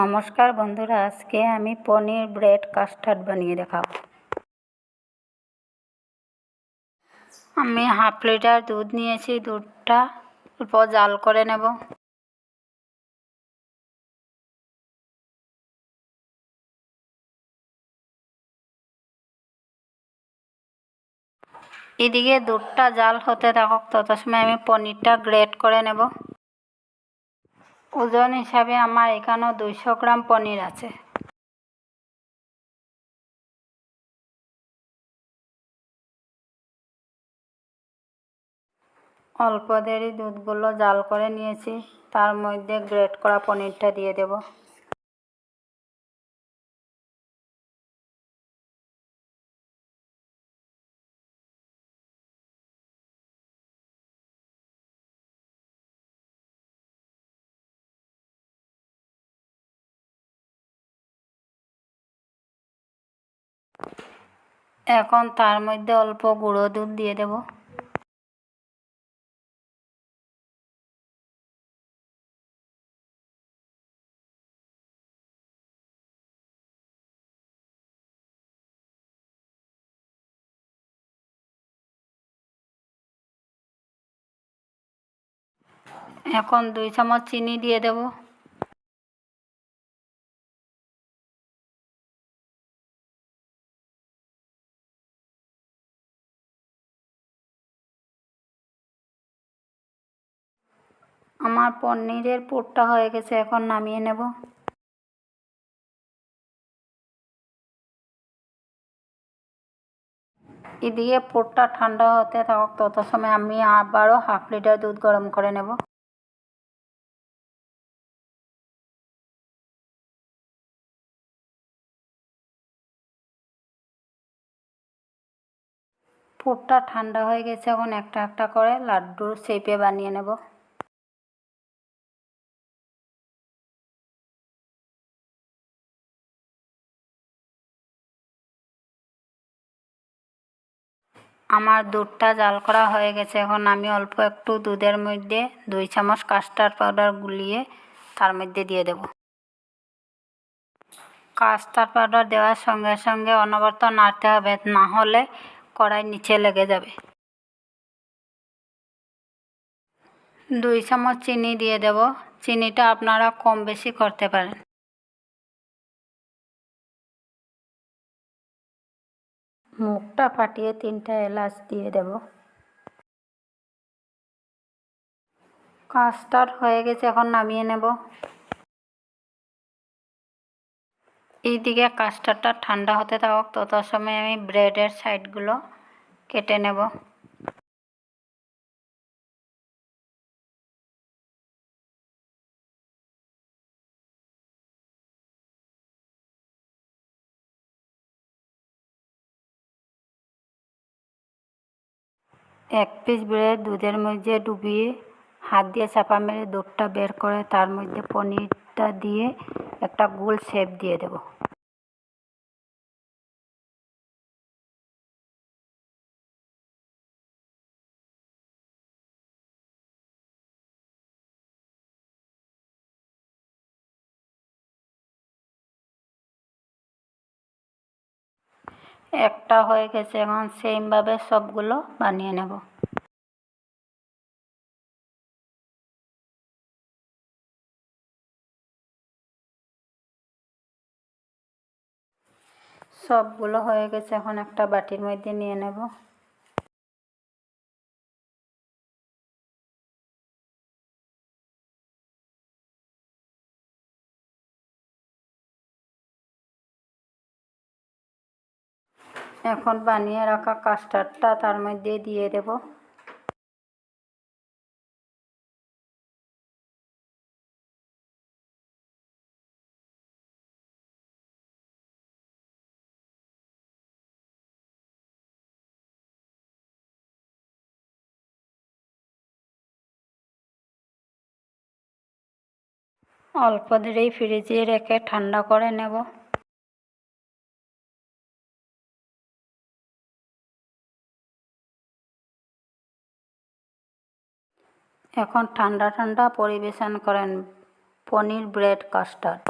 নমস্কার বন্ধুরা, আজকে আমি পনির ব্রেড কাস্টার্ড বানিয়ে দেখাবো। আমি হাফ লিটার দুধ নিয়েছি, দুধটা অল্প জাল করে নেব। এদিকে দুধটা জাল হতে থাকক, তত সময় আমি পনিরটা গ্রেট করে নেব। ওজন হিসাবে আমার এখানেও দুইশো গ্রাম পনির আছে। অল্প দেরি দুধগুলো জাল করে নিয়েছি, তার মধ্যে গ্রেড করা পনিরটা দিয়ে দেব। এখন তার মধ্যে অল্প গুঁড়ো দুধ দিয়ে দেব। এখন দুই চামচ চিনি দিয়ে দেব। আমার পনিরের পুরটা হয়ে গেছে, এখন নামিয়ে নেব। এদিকে পুরটা ঠান্ডা হতে থাক তত সময় আমি আবারও হাফ লিটার দুধ গরম করে নেব। পুরটা ঠান্ডা হয়ে গেছে, এখন একটা একটা করে লাড্ডুর শেপে বানিয়ে নেব। আমার দুধটা জাল করা হয়ে গেছে। এখন আমি অল্প একটু দুধের মধ্যে দুই চামচ কাস্টার্ড পাউডার গুলিয়ে তার মধ্যে দিয়ে দেব। কাস্টার্ড পাউডার দেওয়ার সঙ্গে সঙ্গে অনবরত নাড়তে হবে, না হলে কড়াই নিচে লেগে যাবে। দুই চামচ চিনি দিয়ে দেব। চিনিটা আপনারা কম বেশি করতে পারেন। মুখটা ফাটিয়ে তিনটা এলাচ দিয়ে দেব। কাস্টার্ড হয়ে গেছে, এখন নামিয়ে নেব। এইদিকে কাস্টারটা ঠান্ডা হতে থাকুক তত সময় আমি ব্রেডের সাইডগুলো কেটে নেব। এক পিস ব্রেড, দুধের মধ্যে ডুবিয়ে হাত দিয়ে চাপা মেরে দুধটা বের করে তার মধ্যে পনিরটা দিয়ে একটা গোল শেপ দিয়ে দেব। একটা হয়ে গেছে। এখন সেমভাবে সবগুলো বানিয়ে নেব। সবগুলো হয়ে গেছে। এখন একটা বাটির মধ্যে নিয়ে নেব। এখন বানিয়ে রাখা কাস্টার্ডটা তার মধ্যে দিয়ে দেব। অল্প ধরেই ফ্রিজে রেখে ঠান্ডা করে নেব। এখন ঠান্ডা ঠান্ডা পরিবেশন করেন পনির ব্রেড কাস্টার্ড।